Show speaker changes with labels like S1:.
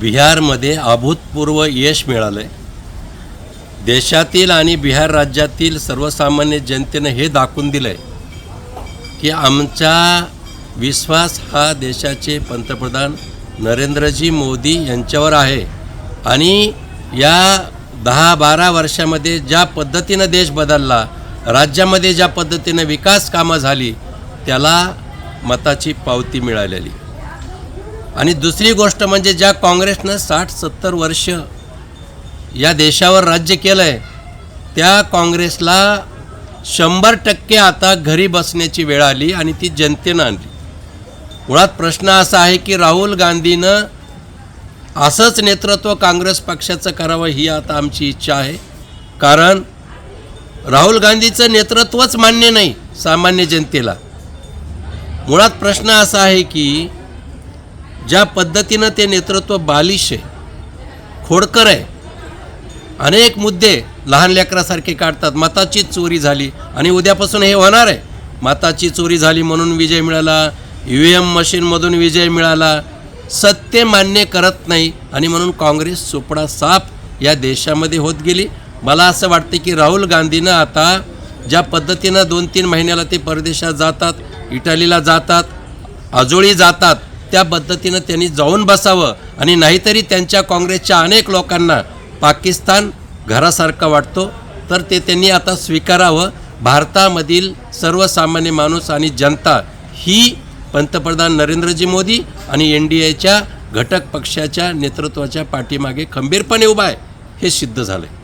S1: बिहारमध्ये अभूतपूर्व यश मिळालं आहे देशातील आणि बिहार राज्यातील सर्वसामान्य जनतेनं हे दाखवून दिलं आहे की आमचा विश्वास हा देशाचे पंतप्रधान नरेंद्रजी मोदी यांच्यावर आहे. आणि या दहा बारा वर्षामध्ये ज्या पद्धतीनं देश बदलला राज्यामध्ये ज्या पद्धतीनं विकास कामं झाली त्याला मताची पावती मिळालेली. आणि दुसरी गोष्ट म्हणजे ज्या काँग्रेसनं साठ सत्तर वर्ष या देशावर राज्य केलं आहे त्या काँग्रेसला शंभर टक्के आता घरी बसण्याची वेळ आली आणि ती जनतेनं आणली. मुळात प्रश्न असा आहे की राहुल गांधीनं असंच नेतृत्व काँग्रेस पक्षाचं करावं ही आता आमची इच्छा आहे. कारण राहुल गांधीचं नेतृत्वच मान्य नाही सामान्य जनतेला. मुळात प्रश्न असा आहे की ज्या पद्धतीनं ते नेतृत्व बालिश आहे खोडकर आहे अनेक मुद्दे लहान लेकरासारखे काढतात. मताची चोरी झाली आणि उद्यापासून हे होणार आहे. मताची चोरी झाली म्हणून विजय मिळाला यू एम मशीनमधून विजय मिळाला. सत्य मान्य करत नाही आणि म्हणून काँग्रेस चोपडा साफ या देशामध्ये होत गेली. मला असं वाटतं की राहुल गांधीनं आता ज्या पद्धतीनं दोन तीन महिन्याला ते परदेशात जातात इटालीला जातात आजोळी जातात त्या पद्धतीनं त्यांनी जाऊन बसावं आणि नाहीतरी त्यांच्या काँग्रेसच्या अनेक लोकांना पाकिस्तान घरासारखा वाटतो. तर ते त्यांनी आता स्वीकारावं. भारतामधील सर्वसामान्य माणूस आणि जनता ही पंतप्रधान नरेंद्रजी मोदी आणि एन डी एच्या घटक पक्षाच्या नेतृत्वाच्या पाठीमागे खंबीरपणे उभा आहे. हे सिद्ध झालं आहे